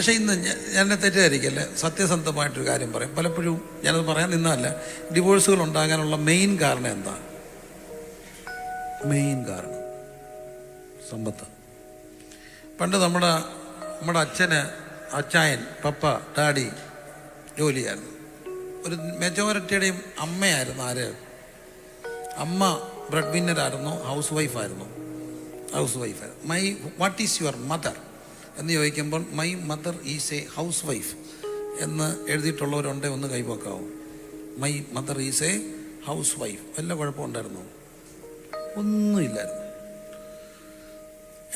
പക്ഷേ ഇന്ന് എന്നെ തെറ്റിദ്ധരിക്കല്ലേ? സത്യസന്ധമായിട്ടൊരു കാര്യം പറയും. പലപ്പോഴും ഞാനത് പറയാൻ നിന്നല്ല ഡിവോഴ്സുകൾ ഉണ്ടാകാനുള്ള മെയിൻ കാരണം എന്താ? മെയിൻ കാരണം. സമ്പത്ത്. പണ്ട് നമ്മുടെ നമ്മുടെ അച്ഛന് അച്ചായൻ പപ്പ ഡാഡി ജോലിയായിരുന്നു. ഒരു മെജോറിറ്റിയുടെയും അമ്മയായിരുന്നു ആര്? അമ്മ ബ്രെഡ് വിന്നറായിരുന്നു house വൈഫായിരുന്നു. House wife. My what is your mother? എന്ന് ചോദിക്കുമ്പോൾ my mother is a house wife എന്ന് എഴുതിയിട്ടുള്ളവരുണ്ടേ ഒന്ന് കൈവക്കാവും. My mother is a house wife വല്ല കുഴപ്പമുണ്ടായിരുന്നു ഒന്നുമില്ലായിരുന്നു.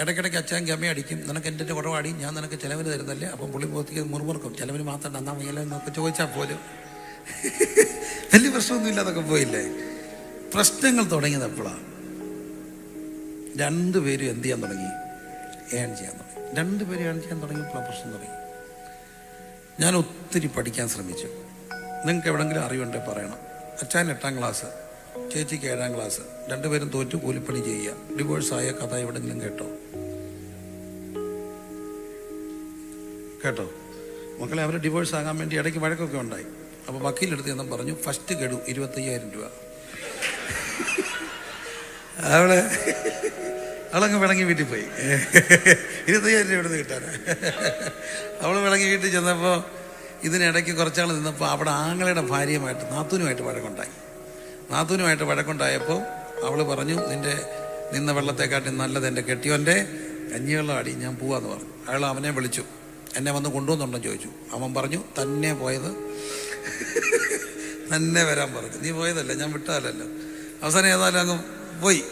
ഇടയ്ക്കിടയ്ക്ക് അച്ഛൻ അമ്മയെ അടിക്കും നിനക്ക് എന്റെ കുറവാടി ഞാൻ നിനക്ക് ചിലവിന് തരുന്നല്ലേ അപ്പം പുള്ളി പോത്തിക്ക് മുറുമുറുക്കും ചിലവിന് മാത്രം നന്നാ മതിയല്ലോ എന്നൊക്കെ ചോദിച്ചാൽ പോലും വലിയ പ്രശ്നമൊന്നുമില്ല അതൊക്കെ പോയില്ലേ? പ്രശ്നങ്ങൾ തുടങ്ങിയത് എപ്പോഴാണ് രണ്ടുപേരും എന്ത് ചെയ്യാൻ തുടങ്ങി? ഏൺ ചെയ്യാൻ തുടങ്ങി. രണ്ടുപേരും ഞാൻ തുടങ്ങിയപ്പോൾ പ്രശ്നം തുടങ്ങി. ഞാൻ ഒത്തിരി പഠിക്കാൻ ശ്രമിച്ചു. നിങ്ങൾക്ക് എവിടെങ്കിലും അറിവുണ്ടെങ്കിൽ പറയണം. അച്ഛൻ എട്ടാം ക്ലാസ് ചേച്ചിക്ക് ഏഴാം ക്ലാസ് രണ്ടുപേരും തോറ്റു കൂലിപ്പണി ചെയ്യുക. ഡിവോഴ്സ് ആയ കഥ എവിടെങ്കിലും കേട്ടോ? കേട്ടോ? മക്കളെ അവർ ഡിവോഴ്സ് ആകാൻ വേണ്ടി ഇടയ്ക്ക് വഴക്കൊക്കെ ഉണ്ടായി. അപ്പോൾ വക്കീലെടുത്ത് ഞാൻ പറഞ്ഞു ഫസ്റ്റ് ഗഡു ഇരുപത്തയ്യായിരം രൂപ. അവൾ അവളങ്ങ് വിളങ്ങി വീട്ടിൽ പോയി. ഇരുപത്തയ്യായിരം രൂപ എടുത്ത് കിട്ടാൻ അവൾ വിളങ്ങി വീട്ടിൽ ചെന്നപ്പോൾ ഇതിനിടയ്ക്ക് കുറച്ചാൾ നിന്നപ്പോൾ അവിടെ ആങ്ങളുടെ ഭാര്യയുമായിട്ട് നാത്തൂനുമായിട്ട് വഴക്കുണ്ടായി. നാത്തൂനുമായിട്ട് വഴക്കുണ്ടായപ്പോൾ അവൾ പറഞ്ഞു നിന്റെ നിന്ന വെള്ളത്തെക്കാട്ടി നല്ലത് എന്റെ കെട്ടിയോന്റെ കഞ്ഞിവെള്ളം അടി ഞാൻ പോവാന്ന് പറഞ്ഞു. അയാൾ അവനെ വിളിച്ചു. എന്നെ വന്ന് കൊണ്ടുവന്നുണ്ടോ ചോദിച്ചു. അവൻ പറഞ്ഞു തന്നെ പോയത് തന്നെ വരാൻ പറഞ്ഞു. നീ പോയതല്ല ഞാൻ വിട്ടാലല്ലോ അവസാനം ഏതായാലും അങ്ങ് പോയി.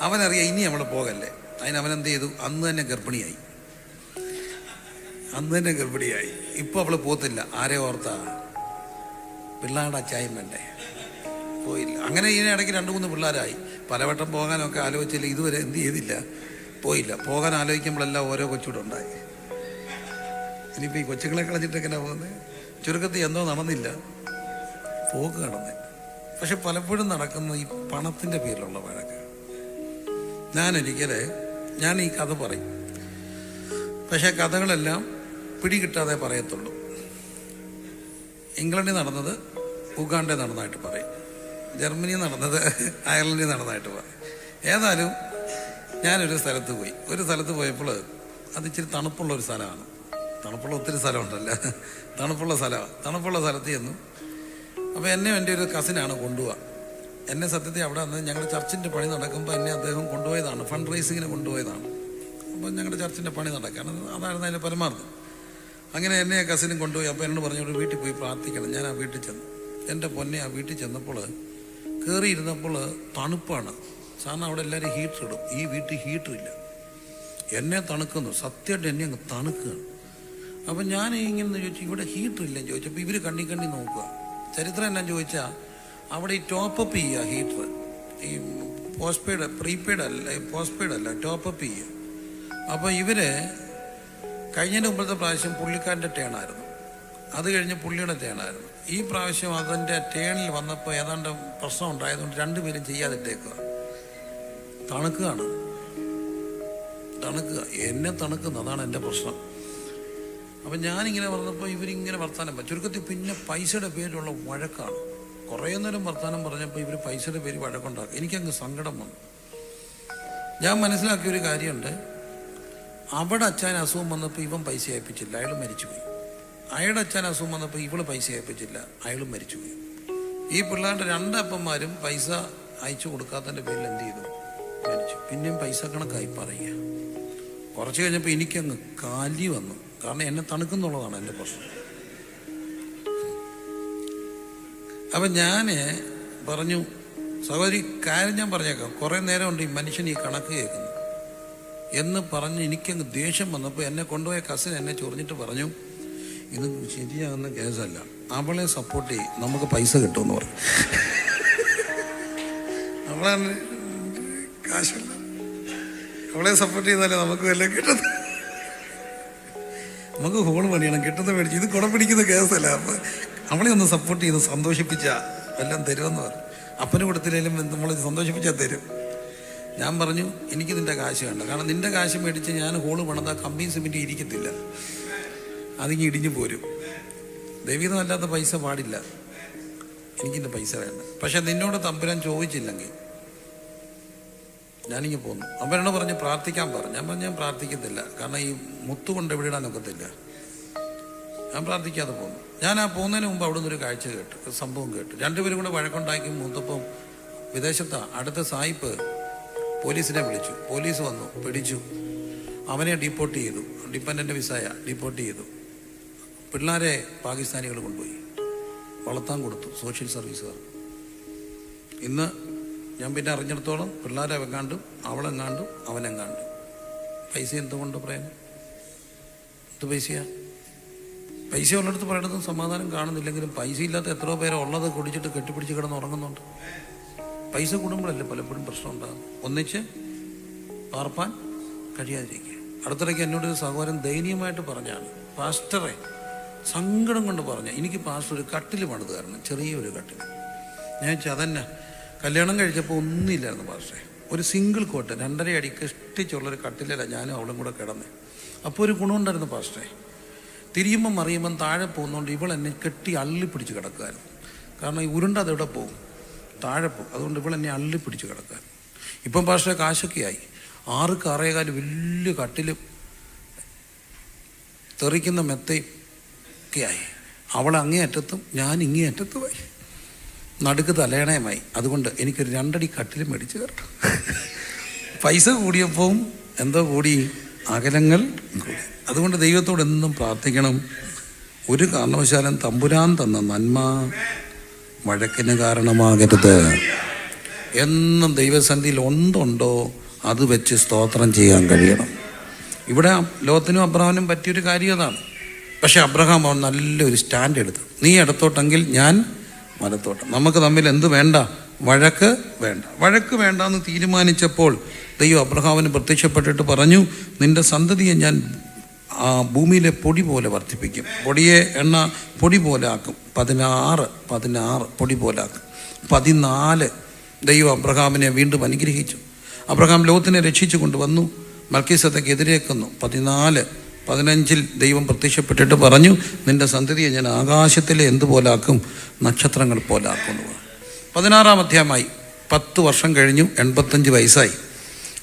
അവനറിയാം ഇനി നമ്മൾ പോകല്ലേ. അതിന് അവൻ എന്ത് ചെയ്തു? അന്ന് തന്നെ ഗർഭിണിയായി. അന്ന് തന്നെ ഗർഭിണിയായി. ഇപ്പൊ അവൾ പോത്തില്ല. ആരെ ഓർത്താ? പിള്ളേരുടെ അച്ചായം വേണ്ടേ? പോയില്ല. അങ്ങനെ ഇതിനെ ഇടയ്ക്ക് രണ്ട് മൂന്ന് പിള്ളേരായി. പലവട്ടം പോകാനൊക്കെ ആലോചിച്ചില്ല. ഇതുവരെ എന്ത് ചെയ്തില്ല. പോയില്ല. പോകാൻ ആലോചിക്കുമ്പോഴെല്ലാം ഓരോ കൊച്ചുകൂടെ ഉണ്ടായി ഇനിയിപ്പോൾ ഈ കൊച്ചുങ്ങളെ കളഞ്ഞിട്ട് എങ്ങനെ പോകുന്നത് ചുരുക്കത്തിൽ എന്തോ നടന്നില്ല. പോക്ക് നടന്നേ പക്ഷെ പലപ്പോഴും നടക്കുന്ന ഈ പണത്തിന്റെ പേരിലുള്ള വഴക്ക്. ഞാൻ ഒരിക്കലെ ഞാൻ ഈ കഥ പറയും. പക്ഷേ കഥകളെല്ലാം പിടികിട്ടാതെ പറയത്തുള്ളൂ. ഇംഗ്ലണ്ടിൽ നടന്നത് ഉഗാണ്ടെ നടന്നതായിട്ട് പറയും. ജർമ്മനി നടന്നത് അയർലൻഡിൽ നടന്നതായിട്ട് പറയും. ഏതായാലും ഞാനൊരു സ്ഥലത്ത് പോയി. ഒരു സ്ഥലത്ത് പോയപ്പോൾ അത് ഇച്ചിരി തണുപ്പുള്ള ഒരു സ്ഥലമാണ്. തണുപ്പുള്ള ഒത്തിരി സ്ഥലമുണ്ടല്ല. തണുപ്പുള്ള സ്ഥലമാണ്. തണുപ്പുള്ള സ്ഥലത്ത് ചെന്നു. അപ്പോൾ എന്നെ എന്റെ ഒരു കസിനാണ് കൊണ്ടുപോവുക എന്നെ സത്യത്തിൽ അവിടെ വന്ന് ഞങ്ങളുടെ ചർച്ചിന്റെ പണി നടക്കുമ്പോൾ എന്നെ അദ്ദേഹം കൊണ്ടുപോയതാണ് ഫണ്ട് റൈസിങ്ങിന് കൊണ്ടുപോയതാണ്. അപ്പം ഞങ്ങളുടെ ചർച്ചിന്റെ പണി നടക്കാൻ അതായിരുന്നു അതിന്റെ പരമാർത്ഥം. അങ്ങനെ എന്നെ കസിനും കൊണ്ടുപോയി. അപ്പോൾ എന്നോട് പറഞ്ഞു "ഒരു വീട്ടിൽ പോയി പ്രാർത്ഥിക്കണം. ഞാൻ ആ വീട്ടിൽ ചെന്നു. എന്റെ പൊന്നെ ആ വീട്ടിൽ ചെന്നപ്പോൾ കയറിയിരുന്നപ്പോൾ തണുപ്പാണ്. സാറിന് അവിടെ എല്ലാവരും ഹീറ്റർ ഇടും. ഈ വീട്ടിൽ ഹീറ്റർ ഇല്ല. എന്നെ തണുക്കുന്നു. സത്യമായിട്ട് എന്നെ അങ്ങ് തണുക്കുകയാണ്. അപ്പം ഞാൻ ഇങ്ങനെ ചോദിച്ചു ഇവിടെ ഹീറ്റർ ഇല്ല ചോദിച്ചപ്പോൾ ഇവർ കണ്ണി കണ്ണി നോക്കുക. ചരിത്രം എന്നാ ചോദിച്ചാൽ അവിടെ ഈ ടോപ്പപ്പ് ചെയ്യുക ഹീറ്റർ ഈ പോസ്റ്റ് പെയ്ഡ് പ്രീപെയ്ഡ് അല്ല പോസ്റ്റ് പെയ്ഡ് അല്ല ടോപ്പപ്പ് ചെയ്യുക. അപ്പോൾ ഇവർ കഴിഞ്ഞതിന് മുമ്പത്തെ പ്രാവശ്യം പുള്ളിക്കാരന്റെ ടേണായിരുന്നു അത് കഴിഞ്ഞ് പുള്ളിയുടെ ടേണായിരുന്നു ഈ പ്രാവശ്യം അതിന്റെ ടേണിൽ വന്നപ്പോൾ ഏതാണ്ട് പ്രശ്നം ഉണ്ടായതുകൊണ്ട് രണ്ടുപേരും ചെയ്യാതിട്ടേക്കുക. തണുക്കുകയാണ്. തണുക്കുക. എന്നെ തണുക്കുന്നു അതാണ് എന്റെ പ്രശ്നം. അപ്പം ഞാനിങ്ങനെ പറഞ്ഞപ്പോൾ ഇവരിങ്ങനെ വർത്താനം. ചുരുക്കത്തിൽ പിന്നെ പൈസയുടെ പേരിലുള്ള വഴക്കാണ്. കുറേ നേരം വർത്തമാനം പറഞ്ഞപ്പോൾ ഇവർ പൈസയുടെ പേര് വഴക്കുണ്ടാക്കും. എനിക്കങ്ങ് സങ്കടം വന്നു. ഞാൻ മനസ്സിലാക്കിയ ഒരു കാര്യമുണ്ട്. അവിടെ അച്ഛൻ അസുഖം വന്നപ്പോൾ ഇവൻ പൈസ അയപ്പിച്ചില്ല അയാൾ മരിച്ചുപോയി. അയാളുടെ അച്ഛൻ അസുഖം വന്നപ്പോൾ ഇവൾ പൈസ അയപ്പിച്ചില്ല അയാളും മരിച്ചുപോയി. ഈ പിള്ളേരുടെ രണ്ടപ്പന്മാരും പൈസ അയച്ചു കൊടുക്കാത്തതിന്റെ പേരിൽ എന്ത് ചെയ്തു? മരിച്ചു. പിന്നെയും പൈസ കണക്കായി പറയുക. കുറച്ച് കഴിഞ്ഞപ്പോൾ എനിക്കങ്ങ് കാലി വന്നു. കാരണം എന്നെ തണുക്കുന്നുള്ളതാണ് എന്റെ പ്രശ്നം. അപ്പം ഞാൻ പറഞ്ഞു സഹോദരി കാര്യം ഞാൻ പറഞ്ഞേക്കാം. കുറേ ഉണ്ട് ഈ മനുഷ്യൻ ഈ കണക്ക് കേൾക്കുന്നു. എന്ന് പറഞ്ഞ് എനിക്കങ്ങ് ദേഷ്യം വന്നപ്പോൾ എന്നെ കൊണ്ടുപോയ കസിൻ എന്നെ ചൊറിഞ്ഞിട്ട് പറഞ്ഞു ഇത് ശരിയാകുന്ന കേസല്ല. അവളെ സപ്പോർട്ട് ചെയ്യും. നമുക്ക് പൈസ കിട്ടുമെന്ന് പറഞ്ഞു. അവളാണ് കാശല്ല അവളെ സപ്പോർട്ട് ചെയ്താലേ നമുക്ക് വല്ലതും കിട്ടുന്നത്? നമുക്ക് ഹോൾ പണിയണം. കിട്ടുന്ന മേടിച്ച്. ഇത് കുട പിടിക്കുന്ന കേസല്ല. അപ്പൊ അവളെ ഒന്ന് സപ്പോർട്ട് ചെയ്ത് സന്തോഷിപ്പിച്ച എല്ലാം തരുമെന്ന് പറഞ്ഞു. അപ്പന് കൊടുത്തില്ലെങ്കിലും നമ്മൾ സന്തോഷിപ്പിച്ചാൽ തരും. ഞാൻ പറഞ്ഞു എനിക്ക് നിന്റെ കാശ് വേണ്ട. കാരണം നിന്റെ കാശ് മേടിച്ച് ഞാൻ ഹോൾ പണിതാ കമ്പിയും സിമെന്റ് ഇരിക്കത്തില്ല. അതിങ്ങി ഇടിഞ്ഞു പോരും. ദൈവീതമല്ലാത്ത പൈസ പാടില്ല. എനിക്കിന്റെ പൈസ വേണ്ട. പക്ഷെ നിന്നോട് തമ്പുരാൻ ചോദിച്ചില്ലെങ്കിൽ ഞാനിങ്ങനെ പോന്നു. അമ്മയോട് പറഞ്ഞ് പ്രാർത്ഥിക്കാൻ പറഞ്ഞു ഞാൻ പറഞ്ഞു ഞാൻ പ്രാർത്ഥിക്കത്തില്ല. കാരണം ഈ മുത്തു കൊണ്ട് എവിടെ ഇടാൻ ഒക്കത്തില്ല. ഞാൻ പ്രാർത്ഥിക്കാതെ പോന്നു. ഞാൻ ആ പോകുന്നതിന് മുമ്പ് അവിടെ നിന്നൊരു കാഴ്ച കേട്ടു. സംഭവം കേട്ടു. രണ്ടുപേരും കൂടെ വഴക്കുണ്ടാക്കി മൂത്തപ്പം വിദേശത്താ. അടുത്ത സായിപ്പ് പോലീസിനെ വിളിച്ചു. പോലീസ് വന്നു. പിടിച്ചു. അവനെ ഡിപ്പോർട്ട് ചെയ്തു. ഡിപ്പെൻഡന്റ് വിസായ. ഡിപ്പോർട്ട് ചെയ്തു. പിള്ളേരെ പാകിസ്ഥാനികൾ കൊണ്ടുപോയി. വളർത്താൻ കൊടുത്തു. സോഷ്യൽ സർവീസുകാർ. ഇന്ന് ഞാൻ പിന്നെ അറിഞ്ഞിടത്തോളം പിള്ളേരെ വെങ്ങാണ്ടും അവളെങ്ങാണ്ടും അവനെങ്ങാണ്ടും പൈസ എന്തുകൊണ്ട് പറയുന്നു എന്ത് പൈസയാ? പൈസ ഉള്ളിടത്ത് പലയിടത്തും സമാധാനം കാണുന്നില്ലെങ്കിലും പൈസ ഇല്ലാത്ത എത്രയോ പേരെ ഉള്ളത് കുടിച്ചിട്ട് കെട്ടിപ്പിടിച്ച് കിടന്ന് ഉറങ്ങുന്നുണ്ട്. പൈസ കൂടുമ്പോഴല്ലേ പലപ്പോഴും പ്രശ്നം ഉണ്ടാകും ഒന്നിച്ച് പാർപ്പാൻ കഴിയാതിരിക്കുക. അടുത്തിടയ്ക്ക് എന്നോട് ഒരു സഹോദരൻ ദയനീയമായിട്ട് പറഞ്ഞാണ്. പാസ്റ്ററെ സങ്കടം കൊണ്ട് പറഞ്ഞ. എനിക്ക് പാസ്റ്റർ ഒരു കട്ടിൽ പണിത് കാരണം ചെറിയൊരു കട്ടിൽ ഞാൻ അതന്നെ. കല്യാണം കഴിച്ചപ്പോൾ ഒന്നുമില്ലായിരുന്നു പാസ്റ്ററെ. ഒരു സിംഗിൾ കോട്ട് രണ്ടര അടി കഷ്ടിച്ചുള്ളൊരു കട്ടിലല്ല ഞാനും അവളും കൂടെ കിടന്നേ. അപ്പോൾ ഒരു ഗുണമുണ്ടായിരുന്നു പാസ്റ്ററെ. തിരിയുമ്പം മറിയുമ്പം താഴെ പോകുന്നതുകൊണ്ട് ഇവൾ എന്നെ കെട്ടി അള്ളി പിടിച്ച് കിടക്കുമായിരുന്നു കാരണം ഈ ഉരുണ്ട അതെവിടെ പോകും. താഴെ പോകും. അതുകൊണ്ട് ഇവൾ എന്നെ അള്ളി പിടിച്ച് കിടക്കാൻ ഇപ്പം പക്ഷേ കാശൊക്കെയായി. ആറ് കറയേകാൽ വലിയ കട്ടിലും തെറിക്കുന്ന മെത്തയും ഒക്കെ ആയി അവൾ അങ്ങേ അറ്റത്തും ഞാൻ ഇങ്ങേ അറ്റത്തുമായി നടുക്ക് തലയണയമായി. അതുകൊണ്ട് എനിക്കൊരു രണ്ടടി കട്ടിലും മേടിച്ച് കയറണം പൈസ കൂടിയപ്പോൾ എന്തോ കൂടി. അകലങ്ങൾ അതുകൊണ്ട് ദൈവത്തോട് എന്നും പ്രാർത്ഥിക്കണം. ഒരു കാരണവശാലും തമ്പുരാൻ തന്ന നന്മ വഴക്കിന് കാരണമാകരുത്. എന്നും ദൈവസന്ധിയിൽ ഒന്നുണ്ടോ അത് വെച്ച് സ്തോത്രം ചെയ്യാൻ കഴിയണം. ഇവിടെ ലോകത്തിനും അബ്രഹാമിനും പറ്റിയൊരു കാര്യം അതാണ്. പക്ഷെ അബ്രഹാം അവൻ നല്ലൊരു സ്റ്റാൻഡ് എടുത്തു. നീ ഇടത്തോട്ടെങ്കിൽ ഞാൻ വലത്തോട്ട്. നമുക്ക് തമ്മിൽ എന്ത് വേണ്ട? വഴക്ക് വേണ്ട. വഴക്ക് വേണ്ടെന്ന് തീരുമാനിച്ചപ്പോൾ ദൈവം അബ്രഹാമിന് പ്രത്യക്ഷപ്പെട്ടിട്ട് പറഞ്ഞു നിന്റെ സന്തതിയെ ഞാൻ ആ ഭൂമിയിലെ പൊടി പോലെ വർദ്ധിപ്പിക്കും. പൊടിയെ എണ്ണ പൊടി പോലെ ആക്കും. പതിനാറ് പതിനാറ് പൊടി പോലെ ആക്കും. പതിനാല് ദൈവം അബ്രഹാമിനെ വീണ്ടും അനുഗ്രഹിച്ചു. അബ്രഹാം ലോകത്തിനെ രക്ഷിച്ചു കൊണ്ടുവന്നു മൽക്കീസത്തേക്ക് എതിരേക്കുന്നു പതിനാല് പതിനഞ്ചിൽ ദൈവം പ്രത്യക്ഷപ്പെട്ടിട്ട് പറഞ്ഞു നിന്റെ സന്തതിയെ ഞാൻ ആകാശത്തിലെ എന്തുപോലാക്കും നക്ഷത്രങ്ങൾ പോലാക്കും എന്ന് പറഞ്ഞു. പതിനാറാം അധ്യായമായി പത്ത് വർഷം കഴിഞ്ഞു എൺപത്തഞ്ച് വയസ്സായി.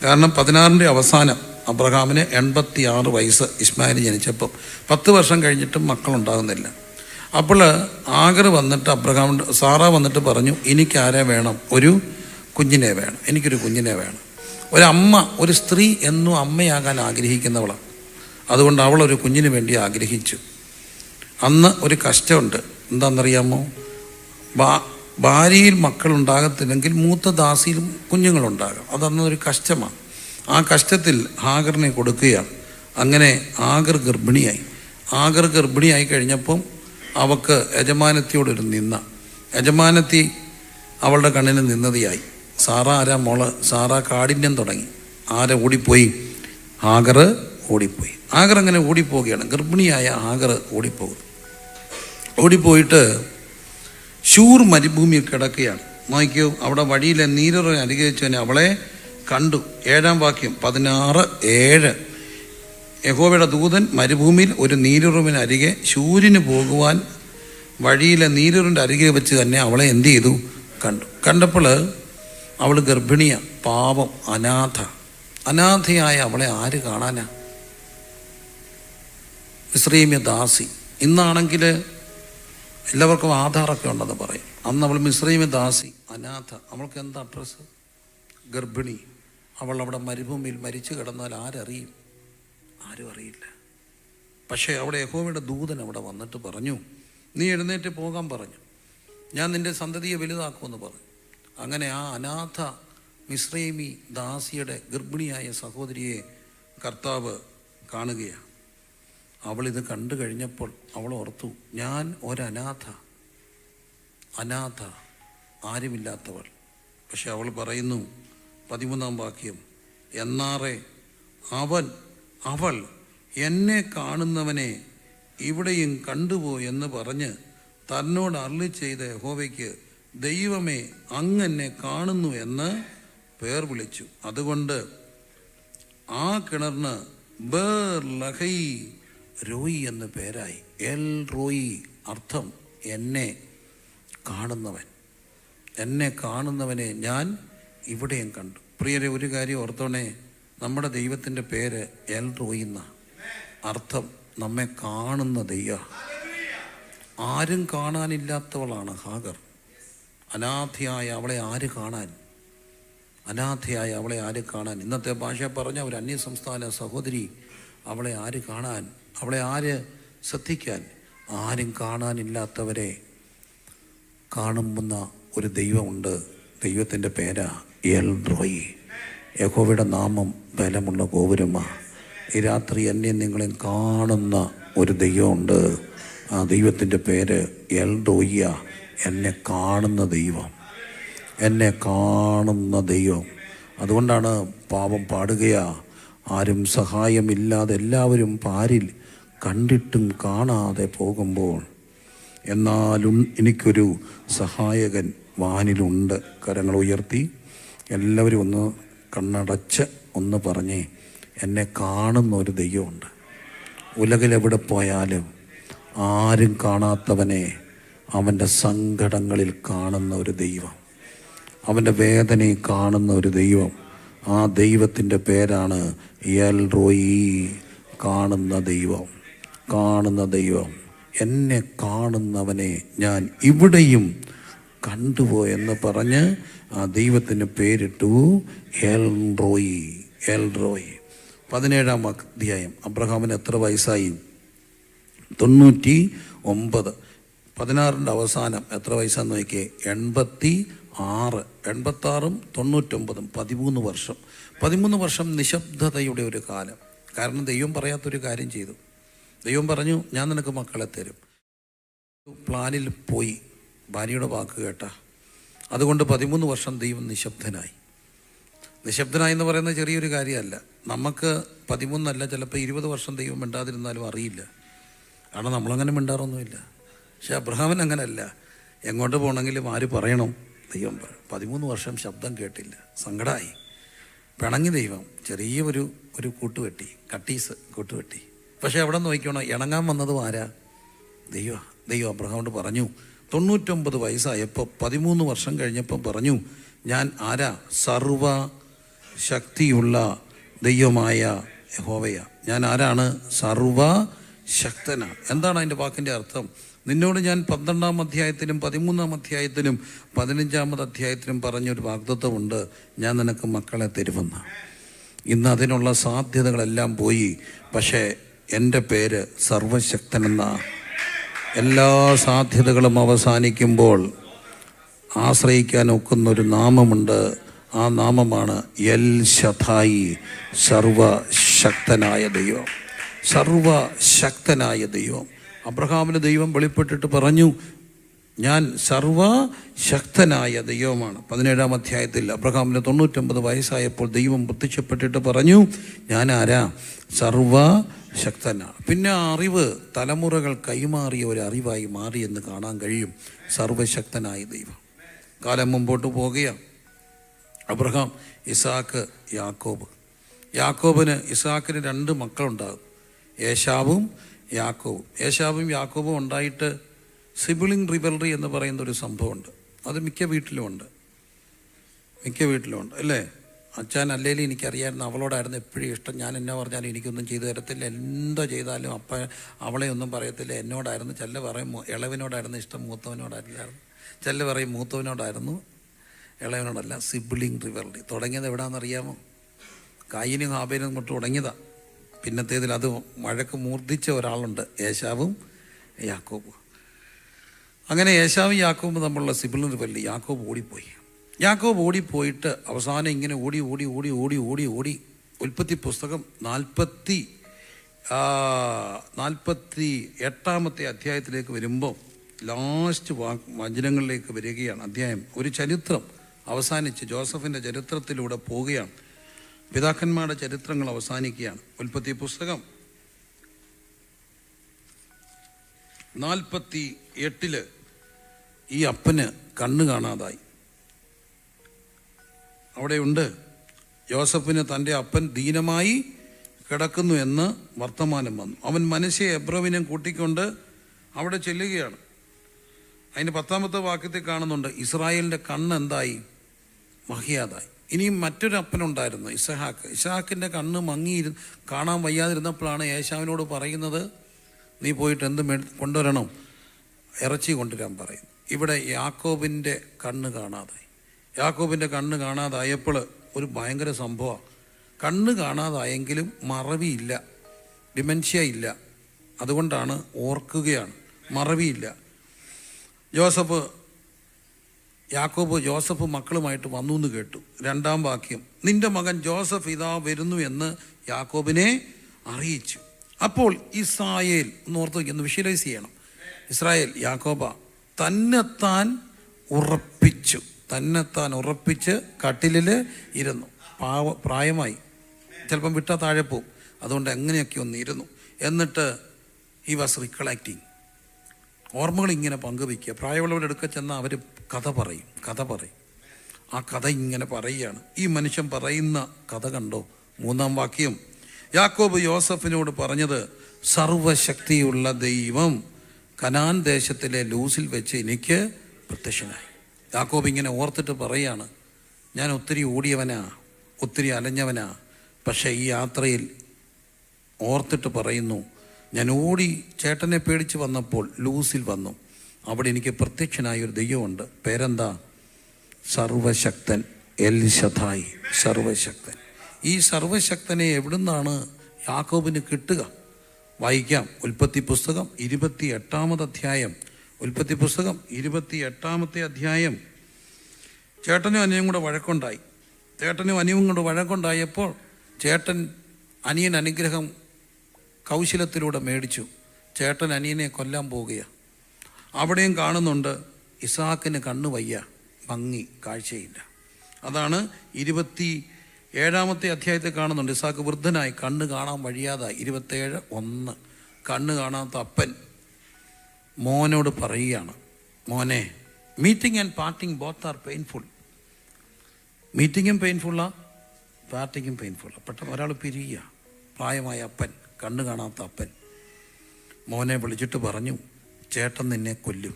കാരണം പതിനാറിന്റെ അവസാനം അബ്രഹാമിന് എൺപത്തി ആറ് വയസ്സ് ഇസ്മായിൽ ജനിച്ചപ്പോൾ പത്ത് വർഷം കഴിഞ്ഞിട്ടും മക്കളുണ്ടാകുന്നില്ല. അപ്പോൾ ആഗർ വന്നിട്ട് അബ്രഹാം സാറ വന്നിട്ട് പറഞ്ഞു എനിക്കാരെ വേണം ഒരു കുഞ്ഞിനെ വേണം എനിക്കൊരു കുഞ്ഞിനെ വേണം. ഒരമ്മ ഒരു സ്ത്രീ എന്നും അമ്മയാകാൻ ആഗ്രഹിക്കുന്നവളാണ് അതുകൊണ്ട് അവൾ ഒരു കുഞ്ഞിന് വേണ്ടി ആഗ്രഹിച്ചു. അന്ന് ഒരു കഷ്ടമുണ്ട്. എന്താണെന്നറിയാമോ ഭാര്യയിൽ മക്കളുണ്ടാകത്തില്ലെങ്കിൽ മൂത്ത ദാസിയിലും കുഞ്ഞുങ്ങളുണ്ടാകാം അതന്നൊരു കഷ്ടമാണ്. ആ കഷ്ടത്തിൽ ഹാഗറിനെ കൊടുക്കുകയാണ്. അങ്ങനെ ആഗർ ഗർഭിണിയായി. ആഗർ ഗർഭിണിയായി കഴിഞ്ഞപ്പം അവക്ക് യജമാനത്തിയോടൊരു നിന്ന യജമാനത്തി അവളുടെ കണ്ണിന് നിന്നതിയായി. സാറ ആരാ മോൾ? സാറ കാഠിന്യം തുടങ്ങി. ആര ഓടിപ്പോയി? ആഗർ ഓടിപ്പോയി. ആഗർ അങ്ങനെ ഓടിപ്പോവുകയാണ്. ഗർഭിണിയായ ആഗർ ഓടിപ്പോകും ഓടിപ്പോയിട്ട് ഷൂർ മരുഭൂമിയിൽ കിടക്കുകയാണ്. നോക്കിയോ അവിടെ വഴിയിലെ നീരറ അനുഗ്രഹിച്ചവനെ അവളെ കണ്ടു. ഏഴാം വാക്യം പതിനാറ് ഏഴ്. യഹോവയുടെ ദൂതൻ മരുഭൂമിയിൽ ഒരു നീരുറവിന് അരികെ ശൂര്യന് പോകുവാൻ വഴിയിലെ നീരുറിന്റെ അരികെ വെച്ച് തന്നെ അവളെ എന്ത് ചെയ്തു? കണ്ടു. കണ്ടപ്പോൾ അവൾ ഗർഭിണിയ പാപം അനാഥ. അനാഥയായ അവളെ ആര് കാണാനാ? വിശ്രീമ്യ ദാസി ഇന്നാണെങ്കിൽ എല്ലാവർക്കും ആധാറൊക്കെ ഉണ്ടെന്ന് പറയും. അന്ന് അവൾ മിശ്രീമ ദാസി അനാഥ അവൾക്ക് എന്താ അഡ്രസ്സ് ഗർഭിണി. അവൾ അവിടെ മരുഭൂമിയിൽ മരിച്ചു കിടന്നാൽ ആരറിയും? ആരും അറിയില്ല. പക്ഷേ അവിടെ യഹോവയുടെ ദൂതൻ അവിടെ വന്നിട്ട് പറഞ്ഞു നീ എഴുന്നേറ്റ് പോകാൻ പറഞ്ഞു. ഞാൻ നിന്റെ സന്തതിയെ വലുതാക്കുമെന്ന് പറഞ്ഞു. അങ്ങനെ ആ അനാഥ മിശ്രൈമി ദാസിയുടെ ഗർഭിണിയായ സഹോദരിയെ കർത്താവ് കാണുകയാണ്. അവളിത് കണ്ടു കഴിഞ്ഞപ്പോൾ അവൾ ഓർത്തു ഞാൻ ഒരനാഥ. അനാഥ ആരുമില്ലാത്തവൾ. പക്ഷെ അവൾ പറയുന്നു പതിമൂന്നാം വാക്യം എന്നാറെ അവൻ അവൾ എന്നെ കാണുന്നവനെ ഇവിടെയും കണ്ടുപോ എന്ന് പറഞ്ഞ് തന്നോട് അരളി ചെയ്ത യഹോവയ്ക്ക് ദൈവമേ അങ്ങെന്നെ കാണുന്നു എന്ന് പേർ വിളിച്ചു. അതുകൊണ്ട് ആ കിണറിന് ബേർ ലഹൈ രോയി എന്ന പേരായി. എൽ റോയി അർത്ഥം എന്നെ കാണുന്നവൻ. എന്നെ കാണുന്നവനെ ഞാൻ ഇവിടെയും കണ്ടു. പ്രിയരെ ഒരു കാര്യം ഓർത്തോണേ. നമ്മുടെ ദൈവത്തിന്റെ പേര് എൽ റോയി എന്ന. അർത്ഥം നമ്മെ കാണുന്ന ദൈവ. ആരും കാണാനില്ലാത്തവളാണ് ഹാഗർ. അനാഥയായ അവളെ ആര് കാണാൻ? അനാഥയായ അവളെ ആര് കാണാൻ? ഇന്നത്തെ ഭാഷ പറഞ്ഞ ഒരു അന്യസംസ്ഥാന സഹോദരി അവളെ ആര് കാണാൻ? അവളെ ആര് ശ്രദ്ധിക്കാൻ. ആരും കാണാനില്ലാത്തവരെ കാണുന്ന ഒരു ദൈവമുണ്ട്. ദൈവത്തിന്റെ പേരാ എൽ റോയി യഹോവയുടെ നാമം ബലമുള്ള ഗോപുരമ. ഈ രാത്രി എന്നെ നിങ്ങളെ കാണുന്ന ഒരു ദൈവമുണ്ട്. ആ ദൈവത്തിന്റെ പേര് എൽ റോയ്യ എന്നെ കാണുന്ന ദൈവം. എന്നെ കാണുന്ന ദൈവം. അതുകൊണ്ടാണ് പാപം പാടുകയാ. ആരും സഹായമില്ലാതെ എല്ലാവരും പാരിൽ കണ്ടിട്ടും കാണാതെ പോകുമ്പോൾ എന്നാലും എനിക്കൊരു സഹായകൻ വാനിലുണ്ട്. കരങ്ങൾ ഉയർത്തി എല്ലാവരും ഒന്ന് കണ്ണടച്ച് ഒന്ന് പറഞ്ഞേ എന്നെ കാണുന്ന ഒരു ദൈവമുണ്ട്. ഉലകിലെവിടെ പോയാലും ആരും കാണാത്തവനെ അവന്റെ സങ്കടങ്ങളിൽ കാണുന്ന ഒരു ദൈവം. അവന്റെ വേദനയിൽ കാണുന്ന ഒരു ദൈവം. ആ ദൈവത്തിന്റെ പേരാണ് എൽ റോയി കാണുന്ന ദൈവം. കാണുന്ന ദൈവം. എന്നെ കാണുന്നവനെ ഞാൻ ഇവിടെയും കണ്ടുപോയെന്ന് പറഞ്ഞ് ആ ദൈവത്തിന് പേരിട്ടു എൽ റോയി എൽ റോയി പതിനേഴാം അധ്യായം. അബ്രഹാമിന് എത്ര വയസ്സായി? തൊണ്ണൂറ്റി ഒമ്പത് പതിനാറിന്റെ അവസാനം എത്ര വയസ്സാന്ന് നോക്കിയേ? എൺപത്തി ആറ് എൺപത്താറും തൊണ്ണൂറ്റൊമ്പതും പതിമൂന്ന് വർഷം. പതിമൂന്ന് വർഷം നിശബ്ദതയുടെ ഒരു കാലം. കാരണം ദൈവം പറയാത്തൊരു കാര്യം ചെയ്തു. ദൈവം പറഞ്ഞു ഞാൻ നിനക്ക് മക്കളെ തരും. പ്ലാനിൽ പോയി ഭാര്യയുടെ വാക്ക് കേട്ട. അതുകൊണ്ട് പതിമൂന്ന് വർഷം ദൈവം നിശബ്ദനായി. നിശബ്ദനായി എന്ന് പറയുന്നത് ചെറിയൊരു കാര്യമല്ല. നമുക്ക് പതിമൂന്നല്ല ചിലപ്പോൾ ഇരുപത് വർഷം ദൈവം മിണ്ടാതിരുന്നാലും അറിയില്ല. കാരണം നമ്മളങ്ങനെ മിണ്ടാറൊന്നുമില്ല. പക്ഷെ അബ്രഹാമൻ അങ്ങനല്ല. എങ്ങോട്ട് പോകണമെങ്കിലും ആര് പറയണം? ദൈവം പറയും പതിമൂന്ന് വർഷം ശബ്ദം കേട്ടില്ല. സങ്കടമായി പിണങ്ങി ദൈവം ചെറിയ ഒരു ഒരു കൂട്ടുവെട്ടി കട്ടീസ് കൂട്ടുവെട്ടി. പക്ഷെ അവിടെ നോക്കിക്കോണം? ഇണങ്ങാൻ വന്നതും ആരാ? ദൈവം ദൈവം അബ്രഹാമോട് പറഞ്ഞു തൊണ്ണൂറ്റൊമ്പത് വയസ്സായപ്പോൾ പതിമൂന്ന് വർഷം കഴിഞ്ഞപ്പോൾ പറഞ്ഞു ഞാൻ ആരാ? സർവ ശക്തിയുള്ള ദൈവമായ യഹോവയ. ഞാൻ ആരാണ്? സർവ ശക്തന എന്താണ് അതിന്റെ വാക്കിന്റെ അർത്ഥം? നിന്നോട് ഞാൻ പന്ത്രണ്ടാം അധ്യായത്തിലും പതിമൂന്നാം അധ്യായത്തിലും പതിനഞ്ചാമത് അധ്യായത്തിലും പറഞ്ഞൊരു വാഗ്ദത്വമുണ്ട് ഞാൻ നിനക്ക് മക്കളെ തരുമെന്ന് ഇന്ന് അതിനുള്ള സാധ്യതകളെല്ലാം പോയി. പക്ഷേ എന്റെ പേര് സർവശക്തനെന്ന എല്ലാ സാധ്യതകളും അവസാനിക്കുമ്പോൾ ആശ്രയിക്കാൻ ഒക്കുന്ന ഒരു നാമമുണ്ട്. ആ നാമമാണ് എൽ ശതായി സർവശക്തനായ ദൈവം. സർവശക്തനായ ദൈവം. അബ്രഹാമിന് ദൈവം വെളിപ്പെട്ടിട്ട് പറഞ്ഞു ഞാൻ സർവശക്തനായ ദൈവമാണ്. പതിനേഴാം അധ്യായത്തിൽ അബ്രഹാമിന് തൊണ്ണൂറ്റൊമ്പത് വയസ്സായപ്പോൾ ദൈവം പ്രത്യക്ഷപ്പെട്ടിട്ട് പറഞ്ഞു ഞാൻ ആരാ? സർവശക്തനാണ് പിന്നെ ആ അറിവ് തലമുറകൾ കൈമാറിയ ഒരു അറിവായി മാറി എന്ന് കാണാൻ കഴിയും. സർവശക്തനായ ദൈവം. കാലം മുമ്പോട്ട് പോകുകയാണ് അബ്രഹാം ഇസാക്ക് യാക്കോബ്. യാക്കോബിന് ഇസാക്കിന് രണ്ട് മക്കളുണ്ടാകും ഏശാവും യാക്കോവും ഏശാവും യാക്കോബും ഉണ്ടായിട്ട് സിബിളിംഗ് റിവൽറി എന്ന് പറയുന്ന ഒരു സംഭവമുണ്ട്. അത് മിക്ക വീട്ടിലുമുണ്ട് മിക്ക വീട്ടിലുമുണ്ട് അല്ലേ? അച്ഛൻ അല്ലേലും എനിക്കറിയായിരുന്നു അവളോടായിരുന്നു എപ്പോഴും ഇഷ്ടം. ഞാൻ എന്നെ പറഞ്ഞാലും എനിക്കൊന്നും ചെയ്തു തരത്തില്ല. എന്തോ ചെയ്താലും അപ്പ അവളെ ഒന്നും പറയത്തില്ല. എന്നോടായിരുന്നു ചെല്ല പറയും ഇളവിനോടായിരുന്നു ഇഷ്ടം മൂത്തവനോടായിരുന്നു. ചെല്ല പറയും മൂത്തവനോടായിരുന്നു ഇളവനോടല്ല സിബിളിംഗ് റിവൽറി തുടങ്ങിയത് എവിടാണെന്നറിയാമോ കായിനും ഹാബേനും കൊണ്ട് തുടങ്ങിയതാ. പിന്നത്തേതിൽ അത് മഴക്ക് മൂർദ്ധിച്ച ഒരാളുണ്ട് യേശാവും യാക്കോബും. അങ്ങനെ യേശാവും യാക്കോബും തമ്മിലുള്ള സിബിളിംഗ് റിവൽറി യാക്കോബ് ഓടിപ്പോയി. യാക്കോബ് ഓടിപ്പോയിട്ട് അവസാനം ഇങ്ങനെ ഓടി ഓടി ഓടി ഓടി ഓടി ഓടി. ഉൽപ്പത്തി പുസ്തകം നാൽപ്പത്തി നാൽപ്പത്തി എട്ടാമത്തെ അധ്യായത്തിലേക്ക് വരുമ്പോൾ ലാസ്റ്റ് വാ വചനങ്ങളിലേക്ക് വരികയാണ് അധ്യായം. ഒരു ചരിത്രം അവസാനിച്ച് ജോസഫിന്റെ ചരിത്രത്തിലൂടെ പോവുകയാണ്. പിതാക്കന്മാരുടെ ചരിത്രങ്ങൾ അവസാനിക്കുകയാണ്. ഉൽപ്പത്തി പുസ്തകം നാൽപ്പത്തി എട്ടിൽ ഈ അപ്പന് കണ്ണ് കാണാതായി. അവിടെയുണ്ട്. യോസഫിന് തന്റെ അപ്പൻ ദീനമായി കിടക്കുന്നു എന്ന് വർത്തമാനം വന്നു. അവൻ മനുഷ്യ എബ്രവിനെ കൂട്ടിക്കൊണ്ട് അവിടെ ചെല്ലുകയാണ്. അതിന്റെ പത്താമത്തെ വാക്യത്തിൽ കാണുന്നുണ്ട് ഇസ്രായേലിന്റെ കണ്ണ് എന്തായി? മഹിയാതായി. ഇനിയും മറ്റൊരു അപ്പനുണ്ടായിരുന്നു ഇസഹാക്ക്. ഇസഹാക്കിന്റെ കണ്ണ് മങ്ങി കാണാൻ വയ്യാതിരുന്നപ്പോഴാണ് യേശാവിനോട് പറയുന്നത് നീ പോയിട്ട് എന്ത് കൊണ്ടുവരണം? ഇറച്ചി കൊണ്ടുവരാൻ പറയും. ഇവിടെ യാക്കോബിന്റെ കണ്ണ് കാണാതായി. യാക്കോബിന്റെ കണ്ണ് കാണാതായപ്പോൾ ഒരു ഭയങ്കര സംഭവമാണ്. കണ്ണ് കാണാതായെങ്കിലും മറവിയില്ല ഡിമെൻഷ്യ ഇല്ല. അതുകൊണ്ടാണ് ഓർക്കുകയാണ് മറവിയില്ല. ജോസഫ് യാക്കോബ് ജോസഫ് മക്കളുമായിട്ട് വന്നു എന്ന് കേട്ടു. രണ്ടാം വാക്യം നിന്റെ മകൻ ജോസഫ് ഇതാ വരുന്നു എന്ന് യാക്കോബിനെ അറിയിച്ചു. അപ്പോൾ ഇസ്രായേൽ എന്ന് ഓർത്ത് വയ്ക്കുന്നു വിഷ്വലൈസ് ചെയ്യണം. ഇസ്രായേൽ യാക്കോബ തന്നെത്താൻ ഉറപ്പിച്ചു. തന്നെത്താൻ ഉറപ്പിച്ച് കട്ടിലിൽ ഇരുന്നു. പാവ പ്രായമായി. ചിലപ്പം വിട്ടാൽ താഴെ പോവും. അതുകൊണ്ട് എങ്ങനെയൊക്കെ ഒന്ന് ഇരുന്നു. എന്നിട്ട് ഈ വാസ് റിക്കളാക്റ്റിങ് ഓർമ്മകൾ ഇങ്ങനെ പങ്കുവയ്ക്കുക. പ്രായമുള്ളവരുടെ അടുക്ക ചെന്നാൽ അവർ കഥ പറയും. കഥ പറയും. ആ കഥ ഇങ്ങനെ പറയുകയാണ്. ഈ മനുഷ്യൻ പറയുന്ന കഥ കണ്ടോ? മൂന്നാം വാക്യം. യാക്കോബ് യോസഫിനോട് പറഞ്ഞത് സർവശക്തിയുള്ള ദൈവം കനാൻ ദേശത്തിലെ ലൂസിൽ വെച്ച് എനിക്ക് പ്രത്യക്ഷനായി. യാക്കോബ് ഇങ്ങനെ ഓർത്തിട്ട് പറയാണ് ഞാൻ ഒത്തിരി ഓടിയവനാ ഒത്തിരി അലഞ്ഞവനാ പക്ഷേ ഈ യാത്രയിൽ ഓർത്തിട്ട് പറയുന്നു ഞാൻ ഓടി ചേട്ടനെ പേടിച്ച് വന്നപ്പോൾ ലൂസിൽ വന്നു. അവിടെ എനിക്ക് പ്രത്യക്ഷനായ ഒരു ദൈവമുണ്ട്. പേരെന്താ? സർവശക്തൻ എൽ ശതായി സർവശക്തൻ. ഈ സർവശക്തനെ എവിടുന്നാണ് യാക്കോബിന് കിട്ടുക? വായിക്കാം. ഉൽപ്പത്തി പുസ്തകം ഇരുപത്തി എട്ടാമത് അധ്യായം. ഉൽപ്പത്തി പുസ്തകം ഇരുപത്തി എട്ടാമത്തെ അധ്യായം. ചേട്ടനും അനിയും കൂടെ വഴക്കുണ്ടായി. ചേട്ടനും അനിയും കൂടെ വഴക്കുണ്ടായപ്പോൾ ചേട്ടൻ അനിയൻ അനുഗ്രഹം കൗശലത്തിലൂടെ മേടിച്ചു. ചേട്ടൻ അനിയനെ കൊല്ലാൻ പോവുകയാണ് അവിടെയും കാണുന്നുണ്ട് ഇസാക്കിന് കണ്ണു വയ്യ. ഭംഗി കാഴ്ചയില്ല. അതാണ് ഇരുപത്തി ഏഴാമത്തെ അധ്യായത്തിൽ കാണുന്നുണ്ട്. ഇസാക്ക് വൃദ്ധനായി കണ്ണ് കാണാൻ വഴിയാതായി. ഇരുപത്തേഴ് ഒന്ന്. കണ്ണ് കാണാത്ത അപ്പൻ മോനോട് പറയുകയാണ് മോനെ meeting and parting both are painful മീറ്റിങ്ങും പെയിൻഫുള്ളാണ് പാർട്ടിങ്ങും പെയിൻഫുള്ളാണ് പെട്ടെന്ന് ഒരാൾ പിരിയുക. പ്രായമായ അപ്പൻ കണ്ണ് കാണാത്ത അപ്പൻ. മോനെ വിളിച്ചിട്ട് പറഞ്ഞു ചേട്ടൻ നിന്നെ കൊല്ലും.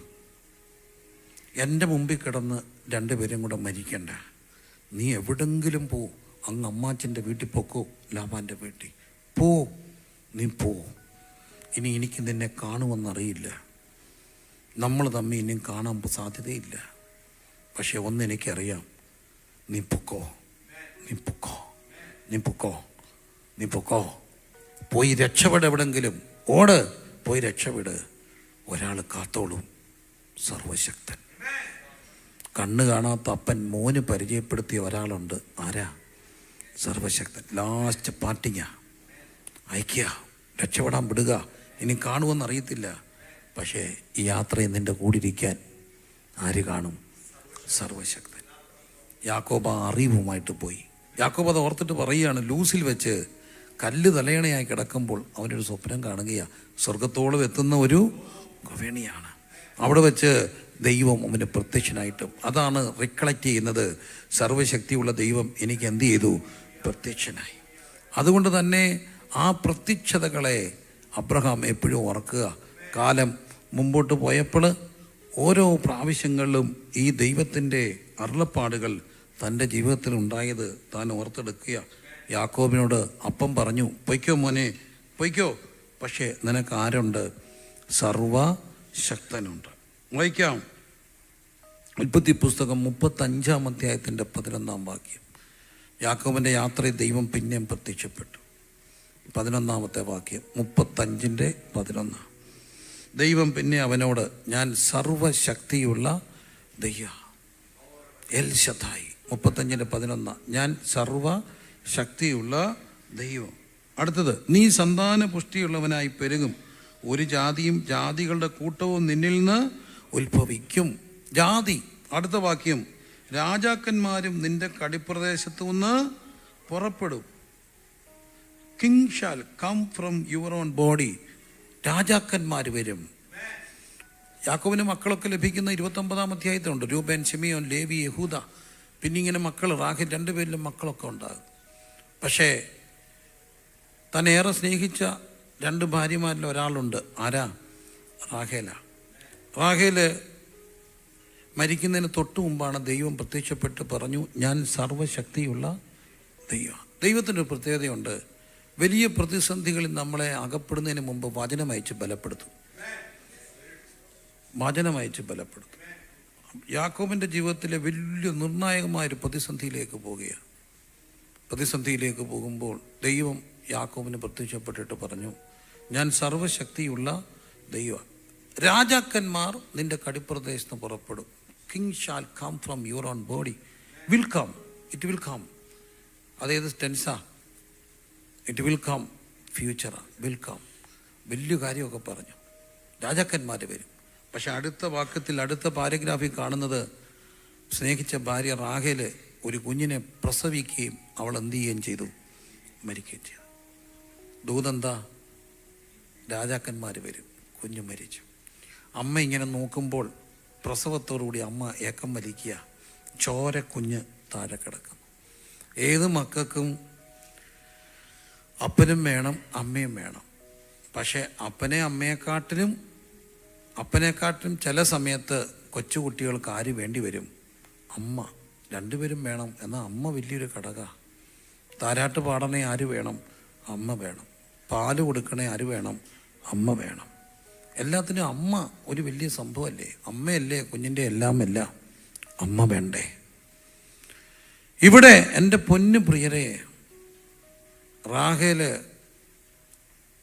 എന്റെ മുമ്പിൽ കിടന്ന് രണ്ടുപേരും കൂടെ മരിക്കണ്ട. നീ എവിടെങ്കിലും പോ. അങ്ങ് അമ്മാച്ചന്റെ വീട്ടിൽ പൊക്കോ ലാബാന്റെ വീട്ടിൽ. പോ. നീ പോ. ഇനി എനിക്ക് നിന്നെ കാണുമെന്നറിയില്ല. നമ്മൾ തമ്മിൽ ഇനിയും കാണാൻ സാധ്യതയില്ല. പക്ഷേ ഒന്ന് എനിക്കറിയാം. നീ പൊക്കോ. നീ പൊക്കോ. നീ പൊക്കോ. നീ പൊക്കോ. പോയി രക്ഷപ്പെട് എവിടെങ്കിലും. ഓട്. പോയി രക്ഷപ്പെട്. ഒരാൾ കാത്തോളും സർവശക്തൻ. കണ്ണ് കാണാത്ത അപ്പൻ മോന് പരിചയപ്പെടുത്തിയ ഒരാളുണ്ട്. ആരാ? സർവശക്തൻ. Last parting. അയക്കുക രക്ഷപ്പെടാൻ വിടുക. ഇനി കാണുമെന്ന് അറിയത്തില്ല. പക്ഷേ ഈ യാത്രയിൽ നിന്റെ കൂടിരിക്കാൻ ആര് കാണും? സർവശക്തൻ. യാക്കോബ അറിവുമായിട്ട് പോയി. യാക്കോബ അത് ഓർത്തിട്ട് പറയുകയാണ് ലൂസിൽ വെച്ച് കല്ല് തലയണയായി കിടക്കുമ്പോൾ അവനൊരു സ്വപ്നം കാണുകയാണ് സ്വർഗത്തോളം എത്തുന്ന ഒരു ഗവേണിയാണ്. അവിടെ വെച്ച് ദൈവം അവന് പ്രത്യക്ഷനായിട്ടും അതാണ് റിക്കളക്ട് ചെയ്യുന്നത്. സർവശക്തിയുള്ള ദൈവം എനിക്ക് എന്ത് ചെയ്തു? പ്രത്യക്ഷനായി. അതുകൊണ്ട് തന്നെ ആ പ്രത്യക്ഷതകളെ അബ്രഹാം എപ്പോഴും ഓർക്കുക. കാലം മുമ്പോട്ട് പോയപ്പോൾ ഓരോ പ്രാവശ്യങ്ങളിലും ഈ ദൈവത്തിന്റെ അരുളപ്പാടുകൾ തന്റെ ജീവിതത്തിൽ ഉണ്ടായത് താൻ ഓർത്തെടുക്കുക. യാക്കോബിനോട് അപ്പം പറഞ്ഞു പൊയ്ക്കോ മോനെ പൊയ്ക്കോ. പക്ഷേ നിനക്ക് ആരുണ്ട്? സർവശക്തനുണ്ട്. വായിക്കാം. ഉൽപ്പത്തി പുസ്തകം മുപ്പത്തഞ്ചാം അധ്യായത്തിന്റെ പതിനൊന്നാം വാക്യം. യാക്കോബിന്റെ യാത്രയിൽ ദൈവം പിന്നെയും പ്രത്യക്ഷപ്പെട്ടു. പതിനൊന്നാമത്തെ വാക്യം മുപ്പത്തഞ്ചിന്റെ പതിനൊന്ന്. ദൈവം പിന്നെ അവനോട് ഞാൻ സർവശക്തിയുള്ള ദയ്യ എൽ ശതായി മുപ്പത്തഞ്ചിന്റെ പതിനൊന്ന്. ഞാൻ സർവശക്തിയുള്ള ദൈവം. അടുത്തത് നീ സന്താന പുഷ്ടിയുള്ളവനായി പെരുകും. ഒരു ജാതിയും ജാതികളുടെ കൂട്ടവും നിന്നിൽ നിന്ന് ഉത്ഭവിക്കും. ജാതി അടുത്ത വാക്യം രാജാക്കന്മാരും നിന്റെ കടിപ്രദേശത്തു നിന്ന് പുറപ്പെടും. King shall come from your own body രാജാക്കന്മാർ വരും. യാക്കോവിന് മക്കളൊക്കെ ലഭിക്കുന്ന ഇരുപത്തൊമ്പതാം അധ്യായത്തിലുണ്ട്. രൂപൻ ഷിമിയോൻ ലേവി യഹൂദ. പിന്നെ ഇങ്ങനെ മക്കൾ റാഹിൽ രണ്ടുപേരിലും മക്കളൊക്കെ ഉണ്ടാകും. പക്ഷേ തന്നെ ഏറെ സ്നേഹിച്ച രണ്ട് ഭാര്യമാരിൽ ഒരാളുണ്ട്. ആരാ? റാഹേല. റാഹേൽ മരിക്കുന്നതിന് തൊട്ട് മുമ്പാണ് ദൈവം പ്രത്യക്ഷപ്പെട്ട് പറഞ്ഞു ഞാൻ സർവശക്തിയുള്ള ദൈവമാണ്. ദൈവത്തിന്റെ പ്രത്യേകതയുണ്ട്. വലിയ പ്രതിസന്ധികളിൽ നമ്മളെ അകപ്പെടുന്നതിന് മുമ്പ് വചനം അയച്ച് ബലപ്പെടുത്തും. വചനം അയച്ച് ബലപ്പെടുത്തും. യാക്കോബിന്റെ ജീവിതത്തിലെ വലിയ നിർണായകമായൊരു പ്രതിസന്ധിയിലേക്ക് പോവുകയാണ്. പ്രതിസന്ധിയിലേക്ക് പോകുമ്പോൾ ദൈവം യാക്കോബിന് പ്രത്യക്ഷപ്പെട്ടിട്ട് പറഞ്ഞു ഞാൻ സർവശക്തിയുള്ള ദൈവ രാജാക്കന്മാർ നിന്റെ കടിപ്രദേശത്ത് പുറപ്പെടും. King shall come from your own body will come it will come അതേത് ടെൻസാ it will come future will come വലിയ കാര്യമൊക്കെ പറഞ്ഞു. രാജാക്കന്മാർ വരും. പക്ഷെ അടുത്ത വാക്യത്തിൽ അടുത്ത പാരഗ്രാഫിൽ കാണുന്നത് സ്നേഹിച്ച ഭാര്യ റാഹേൽ ഒരു കുഞ്ഞിനെ പ്രസവിക്കുകയും അവൾ എന്ത് ചെയ്യുകയും ചെയ്തു? മരിക്കുകയും ചെയ്തു. ദൂതെന്താ? രാജാക്കന്മാർ വരും. കുഞ്ഞു മരിച്ചു. അമ്മ ഇങ്ങനെ നോക്കുമ്പോൾ പ്രസവത്തോടുകൂടി അമ്മ ഏക്കം വലിക്കുക. ചോര കുഞ്ഞ് താഴെ കിടക്കുന്നു. ഏത് മക്കൾക്കും അപ്പനും വേണം അമ്മയും വേണം. പക്ഷേ അപ്പനെ അമ്മയെക്കാട്ടിലും അപ്പനെക്കാട്ടിലും ചില സമയത്ത് കൊച്ചുകുട്ടികൾക്ക് ആര് വേണ്ടി വരും? അമ്മ. രണ്ടുപേരും വേണം. എന്നാൽ അമ്മ വലിയൊരു ഘടക. താരാട്ട് പാടണേ ആര് വേണം? അമ്മ വേണം. പാൽ കൊടുക്കണേ ആര് വേണം? അമ്മ വേണം. എല്ലാത്തിനും അമ്മ ഒരു വലിയ സംഭവമല്ലേ അമ്മയല്ലേ കുഞ്ഞിന്റെ എല്ലാം എല്ലാം അമ്മ വേണ്ടേ? ഇവിടെ എന്റെ പൊന്നു പ്രിയരെ റാഹേൽ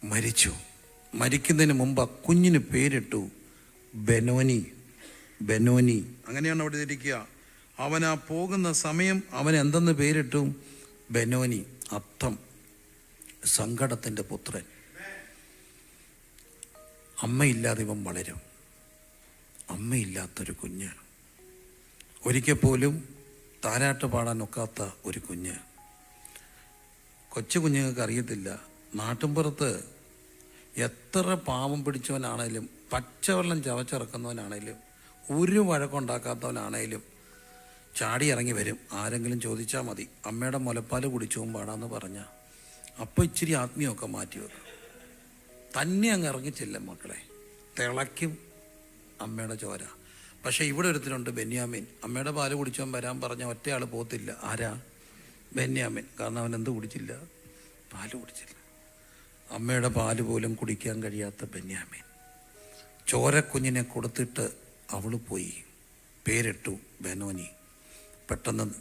മരിച്ചു. മരിക്കുന്നതിന് മുമ്പ് കുഞ്ഞിന് പേരിട്ടു ബെനോനി ബെനോനി. അങ്ങനെയാണ് അവിടെ ഇരിക്കുക. അവൻ ആ പോകുന്ന സമയം അവൻ എന്തെന്ന് പേരിട്ടു? ബെനോനി അത്തം സങ്കടത്തിന്റെ പുത്രൻ. അമ്മയില്ലാതെ ഇവൻ വളരും. അമ്മയില്ലാത്തൊരു കുഞ്ഞ്. ഒരിക്കൽ പോലും താരാട്ട് പാടാൻ ഒക്കാത്ത ഒരു കുഞ്ഞ്. കൊച്ചു കുഞ്ഞുങ്ങൾക്ക് അറിയത്തില്ല. നാട്ടിൻപുറത്ത് എത്ര പാവം പിടിച്ചവനാണേലും പച്ചവെള്ളം ചവച്ചിറക്കുന്നവനാണേലും ഒരു വഴക്കുണ്ടാക്കാത്തവനാണേലും ചാടി ഇറങ്ങി വരും. ആരെങ്കിലും ചോദിച്ചാൽ മതി. അമ്മയുടെ മുലപ്പാൽ കുടിച്ചു പാടാന്ന് പറഞ്ഞ. അപ്പോൾ ഇച്ചിരി ആത്മീയമൊക്കെ മാറ്റി വെക്കും. തന്നെ അങ്ങ് ഇറങ്ങിച്ചില്ല മക്കളെ. തിളയ്ക്കും അമ്മയുടെ ചോര. പക്ഷേ ഇവിടെ ഒരുത്തിനുണ്ട് ബെന്യാമിൻ. അമ്മയുടെ പാൽ കുടിച്ചവൻ വരാൻ പറഞ്ഞ ഒറ്റയാൾ പോത്തില്ല. ആരാ? ബെന്യാമിൻ. കാരണം അവൻ എന്ത് കുടിച്ചില്ല? പാൽ കുടിച്ചില്ല. അമ്മയുടെ പാൽ പോലും കുടിക്കാൻ കഴിയാത്ത ബെന്യാമിൻ. ചോരക്കുഞ്ഞിനെ കൊടുത്തിട്ട് അവൾ പോയി. പേരിട്ടു ബെനോനി. പെട്ടെന്ന്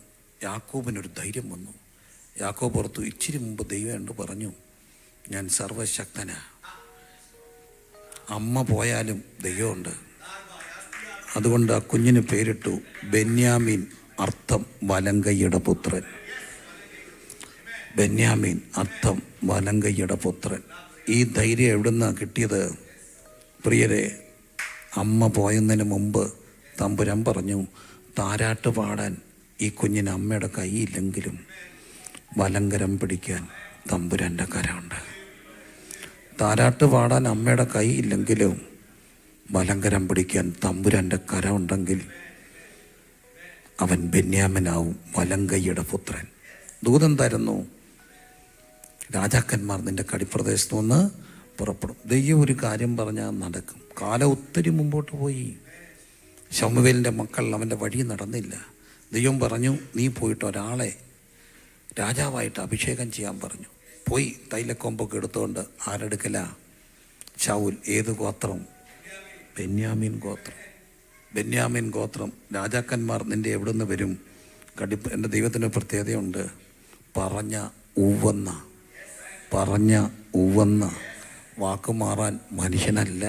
യാക്കോബിനൊരു ധൈര്യം വന്നു. യാക്കോബ് ഓർത്തു ഇച്ചിരി മുമ്പ് ദൈവം എന്ന് പറഞ്ഞു ഞാൻ സർവശക്തനാ. അമ്മ പോയാലും ദൈവമുണ്ട്. അതുകൊണ്ട് ആ കുഞ്ഞിന് പേരിട്ടു ബെന്യാമീൻ അർത്ഥം വലങ്കയ്യുടെ പുത്രൻ. ബെന്യാമീൻ അർത്ഥം വലങ്കയ്യുടെ പുത്രൻ. ഈ ധൈര്യം എവിടുന്നാ കിട്ടിയത്? പ്രിയരെ അമ്മ പോയതിന് മുമ്പ് തമ്പുരാൻ പറഞ്ഞു താരാട്ട് പാടാൻ ഈ കുഞ്ഞിന് അമ്മയുടെ കൈയില്ലെങ്കിലും വലങ്കരം പിടിക്കാൻ തമ്പുരാന്റെ കരമുണ്ട്. താരാട്ട് പാടാൻ അമ്മയുടെ കൈ ഇല്ലെങ്കിലും വലങ്കരം പിടിക്കാൻ തമ്പുരാന്റെ കരമുണ്ടെങ്കിൽ അവൻ ബെന്യാമനാവും വലങ്കയ്യുടെ പുത്രൻ. ദൂതം തരുന്നു രാജാക്കന്മാർ നിന്റെ കടിപ്രദേശത്ത് നിന്ന് പുറപ്പെടും. ദൈവം ഒരു കാര്യം പറഞ്ഞാൽ നടക്കും. കാലം ഒത്തിരി മുമ്പോട്ട് പോയി. ശമുവേലിന്റെ മക്കൾ അവന്റെ വഴി നടന്നില്ല. ദൈവം പറഞ്ഞു നീ പോയിട്ട് ഒരാളെ രാജാവായിട്ട് അഭിഷേകം ചെയ്യാൻ പറഞ്ഞു. പോയി തൈലക്കൊമ്പൊക്കെ എടുത്തുകൊണ്ട് ആരെടുക്കല? ഷൗൽ ഏത് ഗോത്രം? ബെന്യാമീൻ ഗോത്രം. ബെന്യാമീൻ ഗോത്രം. രാജാക്കന്മാർ നിന്റെ എവിടുന്ന് വരും? കടിപ്പ് എന്റെ ദൈവത്തിന് പ്രത്യേകതയുണ്ട്. പറഞ്ഞ ഉവ്വന്ന. പറഞ്ഞ ഉവന്ന് വാക്ക് മാറാൻ മനുഷ്യനല്ല.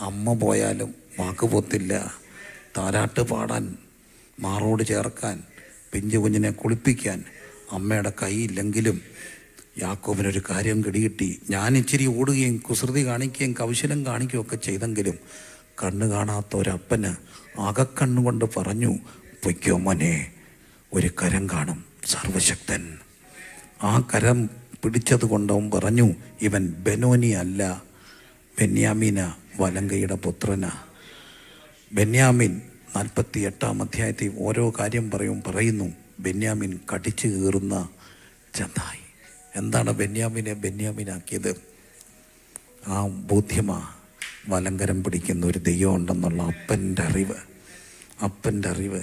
അമ്മ പോയാലും വാക്ക് പൊത്തില്ല. താരാട്ട് പാടാൻ മാറോട് ചേർക്കാൻ പിഞ്ചു കുഞ്ഞിനെ കുളിപ്പിക്കാൻ അമ്മയുടെ കൈയില്ലെങ്കിലും യാക്കോബിനൊരു കാര്യം കിടികിട്ടി. ഞാൻ ഇച്ചിരി ഓടുകയും കുസൃതി കാണിക്കുകയും കൗശലം കാണിക്കുകയും ഒക്കെ ചെയ്തെങ്കിലും കണ്ണ് കാണാത്ത ഒരപ്പന് അകക്കണ്ണുകൊണ്ട് പറഞ്ഞു പൊയ്ക്കോ മോനെ ഒരു കരം കാണും സർവശക്തൻ. ആ കരം പിടിച്ചത് കൊണ്ടവൻ പറഞ്ഞു ഇവൻ ബെനോനി അല്ല ബെന്യാമീന വലങ്കയുടെ പുത്രന. ബെന്യാമിൻ നാൽപ്പത്തി എട്ടാം അധ്യായത്തിൽ ഓരോ കാര്യം പറയും പറയുന്നു ബെന്യാമിൻ കടിച്ചു കീറുന്ന ചന്തായി. എന്താണ് ബെന്യാമിനെ ബെന്യാമിനാക്കിയത്? ആ ബോധ്യമാ വലങ്കരം പിടിക്കുന്ന ഒരു ദൈവം ഉണ്ടെന്നുള്ള അപ്പന്റെ അറിവ് അപ്പന്റെ അറിവ്.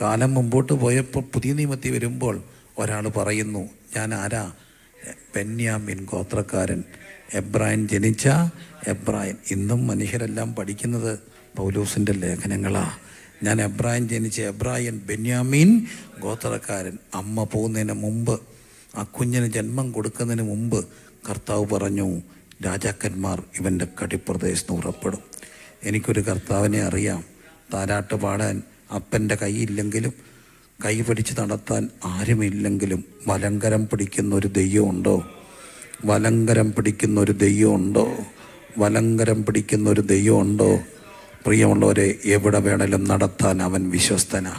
കാലം മുമ്പോട്ട് പോയപ്പോൾ പുതിയ നിയമത്തിൽ വരുമ്പോൾ ഒരാൾ പറയുന്നു ഞാൻ ആരാ? ബെന്യാമിൻ ഗോത്രക്കാരൻ എബ്രായൻ ജനിച്ച എബ്രായൻ ഇന്നും മനുഷ്യരെല്ലാം പഠിക്കുന്നത് പൗലൂസിന്റെ ലേഖനങ്ങളാണ് ഞാൻ എബ്രായൻ ജനിച്ച എബ്രായൻ ബെന്യാമീൻ ഗോത്രക്കാരൻ അമ്മ പോകുന്നതിന് മുമ്പ് ആ കുഞ്ഞിന് ജന്മം കൊടുക്കുന്നതിന് മുമ്പ് കർത്താവ് പറഞ്ഞു രാജാക്കന്മാർ ഇവന്റെ കടിപ്രദേശത്ത് ഉറപ്പെടും. എനിക്കൊരു കർത്താവിനെ അറിയാം. താരാട്ട് പാടാൻ അപ്പന്റെ കൈയില്ലെങ്കിലും കൈ പിടിച്ച് നടത്താൻ ആരുമില്ലെങ്കിലും വലങ്കരം പിടിക്കുന്ന ഒരു ദൈവമുണ്ടോ? വലങ്കരം പിടിക്കുന്ന ഒരു ദൈവമുണ്ടോ? വലങ്കരം പിടിക്കുന്ന ഒരു ദൈവമുണ്ടോ? പ്രിയമുള്ളവരെ എവിടെ വേണേലും നടത്താൻ അവൻ വിശ്വസ്തനാ.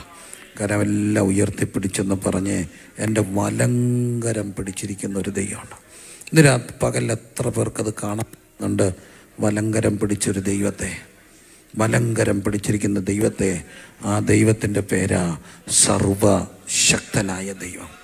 കരമെല്ലാം ഉയർത്തിപ്പിടിച്ചെന്ന് പറഞ്ഞ് എന്റെ വലങ്കരം പിടിച്ചിരിക്കുന്ന ഒരു ദൈവമാണ് ഇന്ന് രാ പകൽ എത്ര പേർക്കത് കാണുന്നുണ്ട് വലങ്കരം പിടിച്ചൊരു ദൈവത്തെ. വലങ്കരം പിടിച്ചിരിക്കുന്ന ദൈവത്തെ ആ ദൈവത്തിന്റെ പേരാ സർവശക്തനായ ദൈവം.